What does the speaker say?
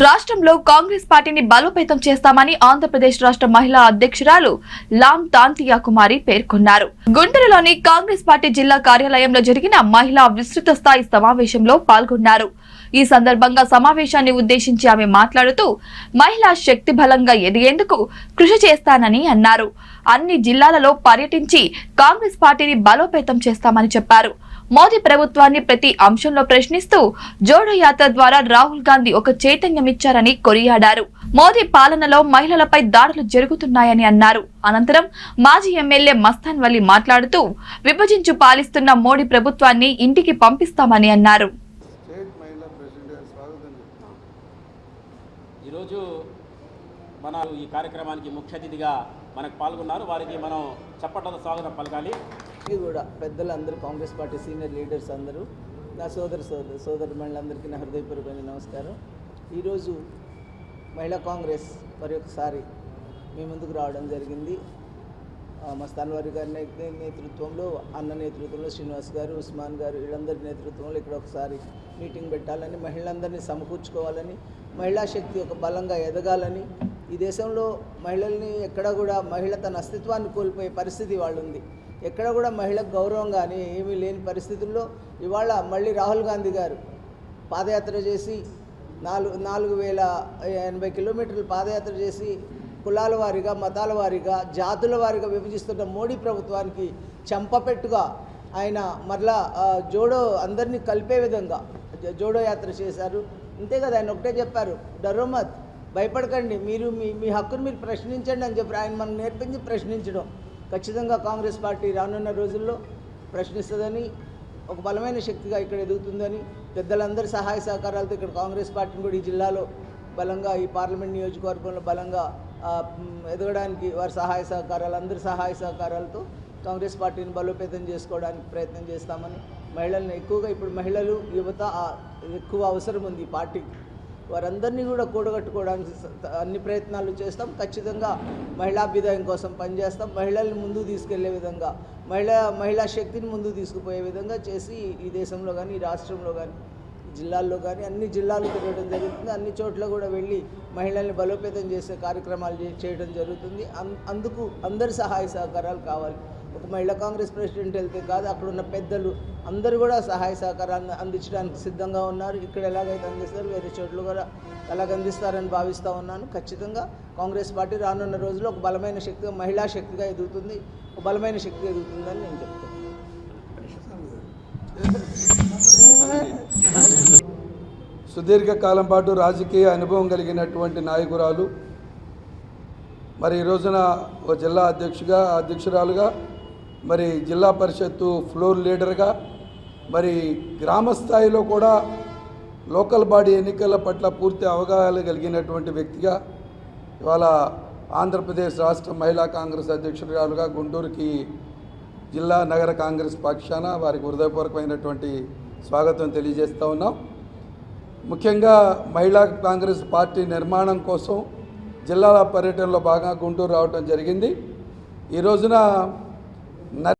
రాష్ట్రంలో కాంగ్రెస్ పార్టీని బలోపేతం చేస్తామని ఆంధ్రప్రదేశ్ రాష్ట్ర మహిళా అధ్యక్షురాలు లామ్ తాంతియా కుమారి పేర్కొన్నారు. గుంటూరులోని కాంగ్రెస్ పార్టీ జిల్లా కార్యాలయంలో జరిగిన మహిళా విస్తృత స్థాయి సమావేశంలో పాల్గొన్నారు. ఈ సందర్భంగా సమావేశాన్ని ఉద్దేశించి ఆమె మాట్లాడుతూ మహిళా శక్తి బలంగా ఎదిగేందుకు కృషి చేస్తానని అన్నారు. అన్ని జిల్లాలలో పర్యటించి కాంగ్రెస్ పార్టీని బలోపేతం చేస్తామని చెప్పారు. మోదీ ప్రభుత్వాన్ని ప్రతి అంశంలో ప్రశ్నిస్తూ జోడో యాత్ర ద్వారా రాహుల్ గాంధీ ఒక చైతన్యం ఇచ్చారని కొనియాడారు. మోదీ పాలనలో మహిళలపై దాడులు జరుగుతున్నాయని అన్నారు. అనంతరం మాజీ ఎమ్మెల్యే మస్తాన్ వల్లి మాట్లాడుతూ విభజించు పాలిస్తున్న మోడీ ప్రభుత్వాన్ని ఇంటికి పంపిస్తామని అన్నారు. ఈరోజు మన ఈ కార్యక్రమానికి ముఖ్య అతిథిగా మనకు పాల్గొన్నారు. వారికి మనం చప్పట్లతో స్వాగతం పలకాలి. అందరికీ కూడా పెద్దలందరూ కాంగ్రెస్ పార్టీ సీనియర్ లీడర్స్ అందరూ నా సోదర సోదరు సోదరు మహిళలందరికీ నా హృదయపూర్వకమైన నమస్కారం. ఈరోజు మహిళా కాంగ్రెస్ మరి ఒకసారి మీ ముందుకు రావడం జరిగింది. మస్తాన్వారి మస్తాన్ గారి నేతృత్వంలో అన్న నేతృత్వంలో శ్రీనివాస్ గారు ఉస్మాన్ గారు వీళ్ళందరి నేతృత్వంలో ఇక్కడ ఒకసారి మీటింగ్ పెట్టాలని మహిళలందరినీ సమకూర్చుకోవాలని మహిళా శక్తి ఒక బలంగా ఎదగాలని ఈ దేశంలో మహిళల్ని ఎక్కడ కూడా మహిళ తన అస్తిత్వాన్ని కోల్పోయే పరిస్థితి వాళ్ళు ఉంది ఎక్కడ కూడా మహిళకు గౌరవం కానీ ఏమీ లేని పరిస్థితుల్లో ఇవాళ మళ్ళీ రాహుల్ గాంధీ గారు పాదయాత్ర చేసి నాలుగు నాలుగు వేల ఎనభై కిలోమీటర్లు పాదయాత్ర చేసి కులాల వారీగా మతాల వారీగా జాతుల వారీగా విభజిస్తున్న మోడీ ప్రభుత్వానికి చంపపెట్టుగా ఆయన మరలా జోడో అందరినీ కలిపే విధంగా జోడో యాత్ర చేశారు. అంతే కదా ఆయన ఒకటే చెప్పారు డరోమత్ భయపడకండి మీరు మీ మీ హక్కును మీరు ప్రశ్నించండి అని చెప్పి ఆయన మనం నేర్పించి ప్రశ్నించడం. ఖచ్చితంగా కాంగ్రెస్ పార్టీ రానున్న రోజుల్లో ప్రశ్నిస్తుందని ఒక బలమైన శక్తిగా ఇక్కడ ఎదుగుతుందని పెద్దలందరి సహాయ సహకారాలతో ఇక్కడ కాంగ్రెస్ పార్టీని కూడా ఈ జిల్లాలో బలంగా ఈ పార్లమెంట్ నియోజకవర్గంలో బలంగా ఎదగడానికి వారి సహాయ సహకారాలు అందరి సహాయ సహకారాలతో కాంగ్రెస్ పార్టీని బలోపేతం చేసుకోవడానికి ప్రయత్నం చేస్తామని మహిళలను ఎక్కువగా ఇప్పుడు మహిళలు యువత ఎక్కువ అవసరం ఉంది ఈ పార్టీకి. వారందరినీ కూడా కూడగట్టుకోవడానికి అన్ని ప్రయత్నాలు చేస్తాం. ఖచ్చితంగా మహిళాభ్యుదయం కోసం పనిచేస్తాం. మహిళల్ని ముందుకు తీసుకెళ్ళే విధంగా మహిళా మహిళా శక్తిని ముందుకు తీసుకుపోయే విధంగా చేసి ఈ దేశంలో కానీ ఈ రాష్ట్రంలో కానీ జిల్లాల్లో కానీ అన్ని జిల్లాలు తిరగడం జరుగుతుంది. అన్ని చోట్ల కూడా వెళ్ళి మహిళల్ని బలోపేతం చేసే కార్యక్రమాలు చేయడం జరుగుతుంది. అం- అందుకు అందరి సహాయ సహకారాలు కావాలి. ఒక మహిళా కాంగ్రెస్ ప్రెసిడెంట్ వెళ్తే కాదు అక్కడ ఉన్న పెద్దలు అందరూ కూడా సహాయ సహకారాన్ని అందించడానికి సిద్ధంగా ఉన్నారు. ఇక్కడ ఎలాగైతే అందిస్తారు వేరే చోట్ల కూడా అలాగ అందిస్తారని భావిస్తూ ఉన్నాను. ఖచ్చితంగా కాంగ్రెస్ పార్టీ రానున్న రోజుల్లో ఒక బలమైన శక్తిగా మహిళా శక్తిగా ఎదుగుతుంది. ఒక బలమైన శక్తి ఎదుగుతుందని నేను చెప్తాను సుదీర్ఘకాలం పాటు రాజకీయ అనుభవం కలిగినటువంటి నాయకురాలు. మరి ఈ రోజున ఒక జిల్లా అధ్యక్షుగా అధ్యక్షురాలుగా మరి జిల్లా పరిషత్తు ఫ్లోర్ లీడర్గా మరి గ్రామ స్థాయిలో కూడా లోకల్ బాడీ ఎన్నికల పట్ల పూర్తి అవగాహన కలిగినటువంటి వ్యక్తిగా ఇవాళ ఆంధ్రప్రదేశ్ రాష్ట్ర మహిళా కాంగ్రెస్ అధ్యక్షురాలుగా గుంటూరుకి జిల్లా నగర కాంగ్రెస్ పక్షాన వారికి హృదయపూర్వకమైనటువంటి స్వాగతం తెలియజేస్తూ ఉన్నాం. ముఖ్యంగా మహిళా కాంగ్రెస్ పార్టీ నిర్మాణం కోసం జిల్లాల పర్యటనలో భాగంగా గుంటూరు రావడం జరిగింది. ఈ రోజున not